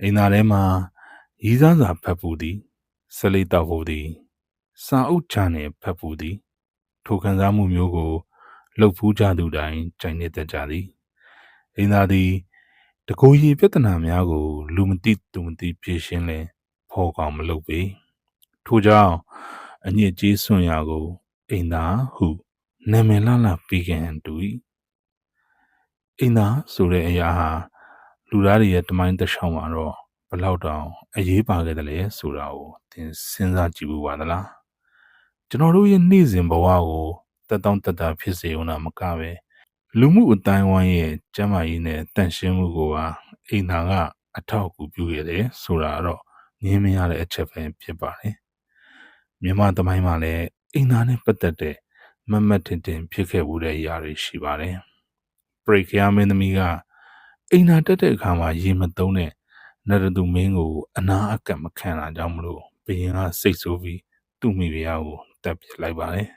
အိမ်သာထဲမှာရီးစားစာဖတ်ဖို့သည်ဆလိတ်တော့ဖို့သည်စာအုပ်ချနှင့်ဖတ်ဖို့သည် ထိုခံစားမှုမျိုးကိုလှုပ်ဖူးကြသူတိုင်းကြိုင်နေတတ်ကြသည်အိမ်သာသည်တကိုယ်ရည်ပြဿနာများကို လူမသိသူမသိဖြေရှင်းလဲဖော်ကောင်မလုပ်ပေထို့ကြောင့်အညစ်အကြေးဆွံ့ရာကိုအိမ်သာဟုနာမည်လှလှပေးခဲ့ဟန်တူ၏အိမ်သာဆိုတဲ့အရာဟာ လူသားတွေရဲ့တမိုင်းတစ်ချောင်းမှာတော့ဘလောက်တောင်အရေးပါခဲ့တယ်လဲဆိုတာကိုသင်စဉ်းစားကြည့်ဖို့ပါသလားကျွန်တော်တို့ရဲ့နေ့စဉ်ဘဝကိုတက်တောင့်တက်တာဖြစ်စေုံနဲ့မကပဲလူမှုအတိုင်းဝိုင်းရဲ့ကျန်းမာရေးနဲ့တန့်ရှင်းမှုကိုပါအိမ်သာကအထောက်အကူပြုခဲ့တယ်ဆိုတာတော့ငင်းမရတဲ့အချက်ပဲဖြစ်ပါတယ်မြန်မာသမိုင်းမှာလည်းအိမ်သာနဲ့ပတ်သက်တဲ့မမတ်တင်တင်ဖြစ်ခဲ့မှုတဲ့အရာတွေရှိပါတယ်ပရိခယာမင်းသမီးက အိမ်သာတက်တဲ့အခါမှာရေမသုံးတဲ့နရသူမင်းကိုအနာအကက်မခံတာကြောင့်မလို့ဘယင်ကစိတ်ဆိုးပြီးသူ့မိဖုရားကိုတပ်ပစ်လိုက်ပါတယ်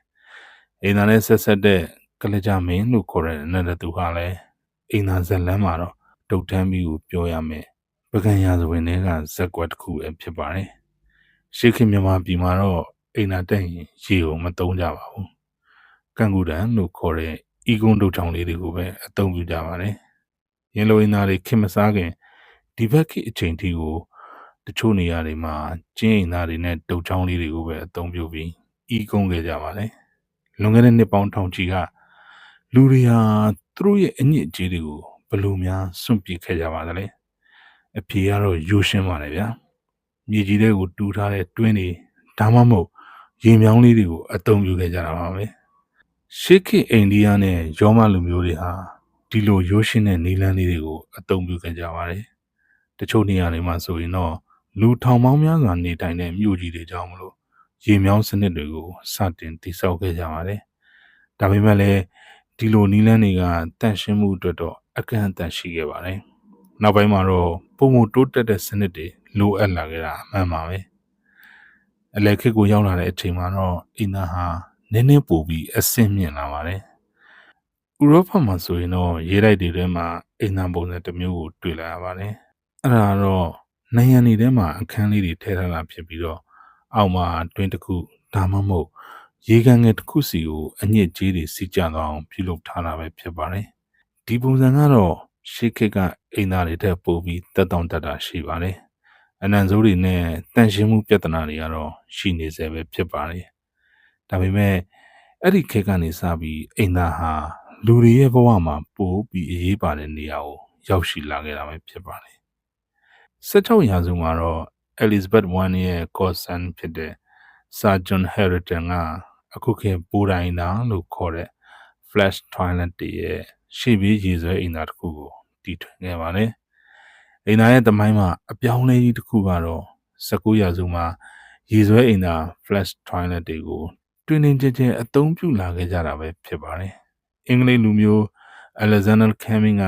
အိမ်သာနဲ့ဆက်ဆက်တဲ့ကလကြမင်းလို့ခေါ်တဲ့နရသူဟာလည်းအိမ်သာဇက်လန်းမှာတော့ဒုတ်ထမ်းပြီးကိုပြောရမယ်ပကံရသဝင်တွေကဇက်ကွက်တစ်ခုပဲဖြစ်ပါတယ်ရှေးခေတ်မြန်မာပြည်မှာတော့အိမ်သာတက်ရင်ရေကိုမသုံးကြပါဘူးကံကူတန်လို့ခေါ်တဲ့ဤကုန်းဒုတ်ချောင်းလေးတွေကိုပဲအသုံးပြုကြပါတယ် ရင်လိုအင်းသားတွေခင်မစားခင်ဒီဘက်ခေတ်အချိန်ထိကိုတချို့နေရာတွေမှာကျင်းအိမ်သားတွေနဲ့ဒုတ်ချောင်းလေးတွေကိုပဲအသုံးပြုပြီးဤကုန်းခဲ့ကြပါတယ်လွန်ခဲ့တဲ့နှစ်ပေါင်းထောင်ချီကလူတွေဟာသူတို့ရဲ့အညစ်အကြေးတွေကိုဘယ်လိုများစွန့်ပစ်ခဲ့ကြပါသလဲအဖြေကတော့ရိုးရှင်းပါတယ်ဗျာမြေကြီးတွေကိုတူးထားတဲ့တွင်းတွေဒါမှမဟုတ်ရေမြောင်းလေးတွေကိုအသုံးပြုခဲ့ကြတာပါပဲရှေးခေတ်အိန္ဒိယနဲ့ယောမလူမျိုးတွေဟာ ဒီလိုရိုးရှင်းတဲ့နီလန်းလေးတွေကိုအသုံးပြုခဲ့ကြပါတယ်တချို့နေရာတွေမှာဆိုရင်တော့လူထောင်ပေါင်းများစွာနေထိုင်တဲ့မြို့ကြီးတွေကြောင့်မလို့ရေမြောင်းစနစ်တွေကိုစတင်တည်ဆောက်ခဲ့ကြပါတယ်ဒါပေမဲ့လည်းဒီလိုနီလန်းတွေကတန့်ရှင်းမှုအတွက်တော့အကန့်အသတ်ရှိခဲ့ပါတယ်။နောက်ပိုင်းမှာတော့ပုံမတိုးတက်တဲ့စနစ်တွေလိုအပ်လာခဲ့တာအမှန်ပါပဲ။အလက်ခေတ်ကိုရောက်လာတဲ့အချိန်မှာတော့အင်နာဟာနည်းနည်းပိုပြီးအဆင့်မြင့်လာပါတယ်။ ဥရောပမှာဆိုရင်တော့ရေးလိုက်တွေထဲမှာအင်နာပုံစံတစ်မျိုးကိုတွေ့လာရပါတယ်။အဲ့ဒါတော့နိုင်ငံတွေထဲမှာအခန်းလေးတွေထည့်ထားတာဖြစ်ပြီးတော့အောက်မှာတွင်းတစ်ခုဒါမှမဟုတ်ရေကန်ငယ်တစ်ခုစီကိုအညစ်အကြေးတွေစီးကျသွားအောင်ပြုလုပ်ထားတာပဲဖြစ်ပါတယ်။ဒီပုံစံကတော့ရှေးခေတ်ကအိမ်သားတွေတက်ပို့ပြီးတက်တောင့်တက်တာရှိပါတယ်။အနံဆိုးတွေနဲ့တန့်ရှင်းမှုပြဿနာတွေကတော့ရှိနေစေပဲဖြစ်ပါတယ်။ဒါပေမဲ့အဲ့ဒီခေတ်ကနေစပြီးအိမ်သားဟာ လူတွေရဲ့ဘဝမှာပို့ပြီးအရေးပါတဲ့နေရာကိုရောက်ရှိလာခဲ့တာပဲဖြစ်ပါတယ်။16ရာစုမှာတော့ Elizabeth I ရဲ့ godson ဖြစ်တဲ့ Sir John Hareton ကအခုခေတ်ပိုတိုင်းနာလို့ခေါ်တဲ့ flash toilet တွေရဲ့ရှေ့ပြေးရေဆွဲအိမ်သာတစ်ခုကိုတီထွင်ခဲ့ပါတယ်။အိမ်သာရဲ့တမိုင်းမှာအပြောင်းလဲကြီးတစ်ခုကတော့19ရာစုမှာရေဆွဲအိမ်သာ flash toilet တွေကိုတွင်တွင်ကျကျအသုံးပြုလာခဲ့ကြတာပဲဖြစ်ပါတယ်။ အင်္ဂလိပ်လူမျိုး Alexander Cumming က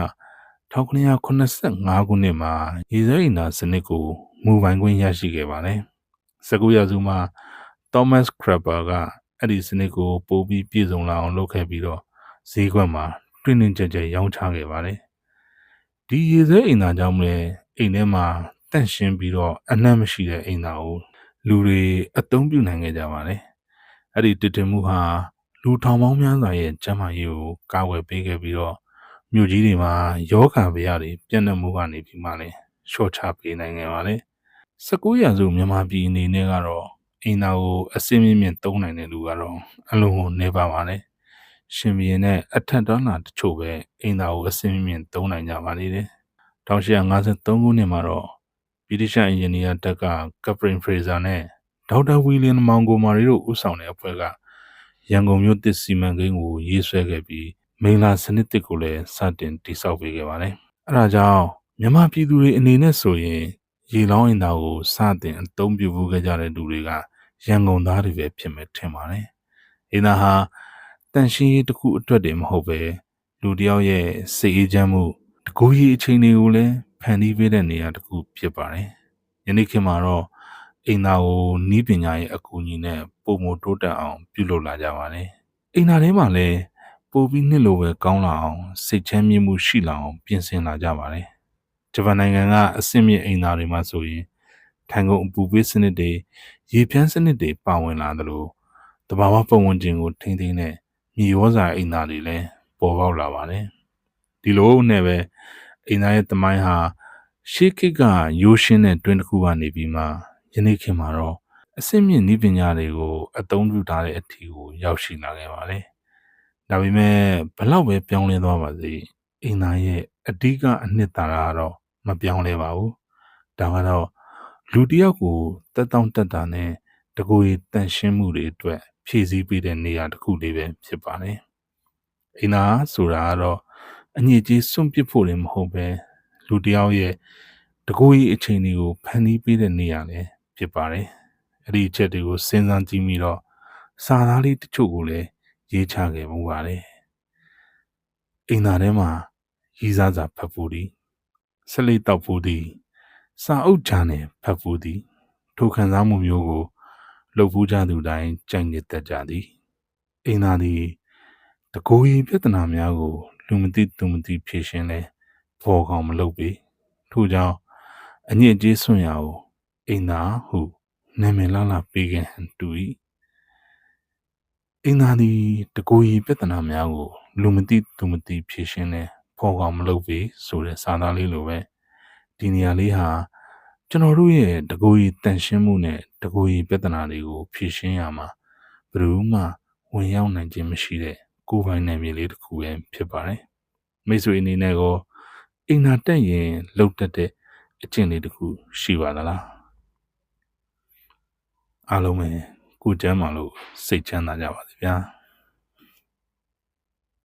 1985ခုနှစ်မှာရေဆွဲအိမ်သာစနစ်ကိုမူပိုင်ခွင့်ရရှိခဲ့ပါတယ်။19ရာစုမှာ Thomas Crapper ကအဲ့ဒီစနစ်ကိုပို့ပြီးပြည့်စုံလာအောင်လုပ်ခဲ့ပြီးတော့ဈေးကွက်မှာတွင်တွင်ကြဲကြဲရောင်းချခဲ့ပါတယ်။ဒီရေစဲအိမ်သားကြောင့်လည်းအိမ်ထဲမှာတန့်ရှင်းပြီးတော့အနှံ့မရှိတဲ့အိမ်သားကိုလူတွေအသုံးပြုနိုင်ခဲ့ကြပါတယ်။အဲ့ဒီတည်တည်မှုဟာ လူထောင်ပေါင်းများစွာရဲ့ကျန်းမာရေးကိုကာကွယ်ပေးခဲ့ပြီးတော့မြို့ကြီးတွေမှာယောဂဗျာတွေပြန့်နှံ့မှုကနေပြီးမှလည်းရှော့ချပေးနိုင်ခဲ့ပါတယ်။19ရာစုမြန်မာပြည်အနေနဲ့ကတော့အိမ်သာကိုအစင်းမြင့်မြင့်သုံးနိုင်တဲ့လူကတော့အလုံးကိုနေပါပါနဲ့ရှင်ဘီရင်နဲ့အထက်တော်လာတချို့ပဲအိမ်သာကိုအစင်းမြင့်မြင့်သုံးနိုင်ကြပါသေးတယ်1853ခုနှစ်မှာတော့ဗြိတိရှ်အင်ဂျင်နီယာတက်ကကပရင်ဖရေဇာနဲ့ဒေါက်တာဝီလီယံမောင်ဂိုမာရီတို့ဦးဆောင်တဲ့အဖွဲ့က ရန်ကုန်မြို့သစ်စီမံကိန်းကိုရေးဆွဲခဲ့ပြီးမိန်လာစနစ်တစ်ကိုလည်းစတင်တည်ဆောက်ပေးခဲ့ပါတယ်အဲဒါကြောင့်မြန်မာပြည်သူတွေအနေနဲ့ဆိုရင်ရေလောင်းအင်တာကိုစတင်အသုံးပြုဖို့ခဲ့ကြတဲ့လူတွေကရန်ကုန်သားတွေပဲဖြစ်မယ်ထင်ပါတယ်။အင်းသားဟာတန်ရှင်းရေးတစ်ခုအတွက်တည်းမဟုတ်ပဲလူတယောက်ရဲ့စိတ်အေးချမ်းမှုတကူကြီးအချိန်တွေကိုလည်းဖန်တီးပေးတဲ့နေရာတစ်ခုဖြစ်ပါတယ်။ယနေ့ခေတ်မှာတော့အိမ်သားကိုနီးပညာရဲ့အကူအညီနဲ့ ပုံမတိုးတက်အောင် ပြုလုပ်လာကြပါတယ်။အိမ်သားထဲမှာလည်းပိုပြီးနှစ်လိုပဲကောင်းလာအောင်စိတ်ချမ်းမြေ့မှုရှိလာအောင်ပြင်ဆင်လာကြပါတယ်ဂျပန်နိုင်ငံကအဆင့်မြင့်အိမ်သားတွေမှာဆိုရင်ထိုင်ကုန်အပူပေးစနစ်တွေရေဖြန်းစနစ်တွေပါဝင်လာသလိုတဘာဝပတ်ဝန်းကျင်ကိုထိန်းသိမ်းတဲ့မြေရောစာအိမ်သားတွေလည်းပေါ်ပေါက်လာပါတယ်ဒီလိုနဲ့ပဲအိမ်သားရဲ့တမိုင်းဟာရှေးခေတ်ကရိုးရှင်းတဲ့တွင်တစ်ခုကနေပြီးမှယနေ့ခေတ်မှာတော့ အစစ်မြင့်ဤပညာတွေကိုအသုံးပြုထားတဲ့အထီကိုရောက်ရှိလာခဲ့ပါတယ်။ဒါပေမဲ့ဘလောက်ပဲပြောင်းလဲသွားပါစေအိမ်သားရဲ့အဓိကအနှစ်သာရကတော့မပြောင်းလဲပါဘူး။ဒါကတော့လူတစ်ယောက်ကိုတက်တောင့်တက်တာနဲ့တကူရီတန်ရှင်းမှုတွေအတွက်ဖြည့်ဆည်းပေးတဲ့နေရာတစ်ခုလေးပဲဖြစ်ပါတယ်။အိမ်သားဆိုတာကတော့အညစ်အကြေးစွန့်ပစ်ဖို့လည်းမဟုတ်ပဲလူတစ်ယောက်ရဲ့တကူကြီးအချိန်တွေကိုဖန်တီးပေးတဲ့နေရာလည်းဖြစ်ပါတယ်။ အဲ့ဒီအချက်တွေကိုစဉ်းစားကြည့်ပြီးတော့စာသားလေးတချို့ကိုလည်းရေးချခဲ့မှုပါတယ်။အိမ်သားထဲမှာရီးစားစာဖတ်ဖို့ဒီဆက်လက်တောက်ဖို့ဒီစာအုပ်ချာနဲ့ဖတ်ဖို့ဒီထိုခံစားမှုမျိုးကိုလှုပ်ဖူးကြသူတိုင်းကြိုက်နေတတ်ကြသည်။အိမ်သားသည်တကူကြီးပြဿနာများကိုလူမသိသူမသိဖြေရှင်းလဲပေါ်ကောင်မလုပ်ပေထို့ကြောင့်အညစ်အကြေးဆွံ့ရကိုအိမ်သာဟု နာမည်လာလာပေးခဲ့ဟန်တူ၏အိမ်သာသည်တကူကြီးပြဿနာများကိုလူမသိသူမသိဖြေရှင်းလဲပေါ်ကောင်မလုပ်ပေဆိုတဲ့စာသားလေးလိုပဲဒီနေရာလေးဟာကျွန်တော်တို့ရဲ့တကူကြီးတန်ရှင်းမှုနဲ့တကူကြီးပြဿနာတွေကိုဖြေရှင်းရမှာဘယ်သူမှဝင်ရောက်နိုင်ခြင်းမရှိတဲ့ကိုယ်ပိုင်နယ်မြေလေးတစ်ခုပဲဖြစ်ပါတယ်မိတ်ဆွေအနေနဲ့ကိုအိမ်သာတက်ရင်လှုပ်တတ်တဲ့အကျင့်လေးတစ်ခုရှိပါသလား အားလုံးပဲကိုကျမ်းမာလို့စိတ်ချမ်းသာကြပါစေဗျာ